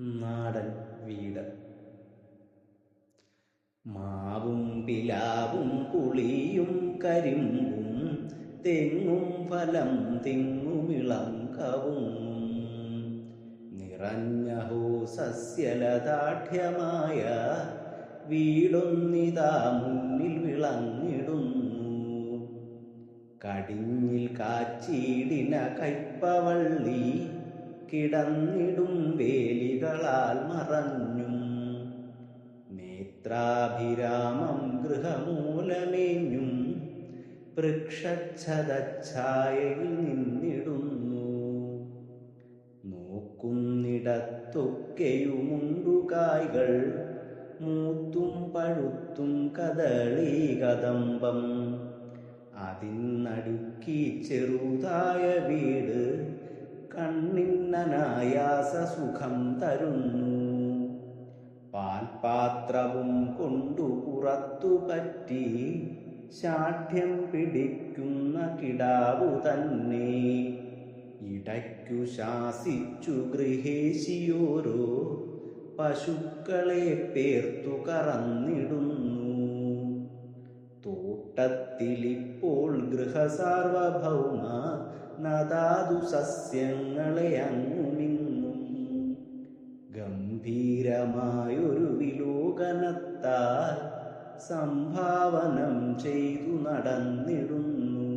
നാടൻ വീട്. മാവും പിലാവും പുളിയും കരിമ്പും തെങ്ങും ഫലം തിങ്ങുമിളം കവുങ്ങും. നിറഞ്ഞഹോ സസ്യലതാഠ്യമായ വീടൊന്നിതാ മുന്നിൽ വിളങ്ങിടുന്നു കടിഞ്ഞിൽ കാച്ചീടിന കയ്പവള്ളി കിടന്നിടും വേലികളാൽ മറഞ്ഞും. നേത്രാഭിരാമം ഗൃഹമൂലമേഞ്ഞും വൃക്ഷച്ഛതച്ഛായയിൽ നിന്നിടുന്നു. നോക്കുന്നിടത്തൊക്കെയുമുണ്ടുകായ്കൾ മൂത്തും പഴുത്തും കദളീ അതിനടുക്കി ചെറുതായ വീട് കണ്ണിന്നനായാസ സുഖം തരുന്നു. പാൽപാത്രവും കൊണ്ടു പുറത്തു പറ്റി ശാഠ്യം പിടിക്കുന്ന കിടാവു തന്നെ. ഇടയ്ക്കു ശാസിച്ചു ഗൃഹേശിയോരോ പശുക്കളെ പേർത്തു കറന്നിടുന്നു. തോട്ടത്തിലിപ്പോൾ ഗൃഹസാർവഭൗമ നദാതു സസ്യങ്ങളെ അങ്ങുമിങ്ങും ഗംഭീരമായൊരു വിലോകനത്താൽ സംഭാവനം ചെയ്തു നടന്നിടുന്നു.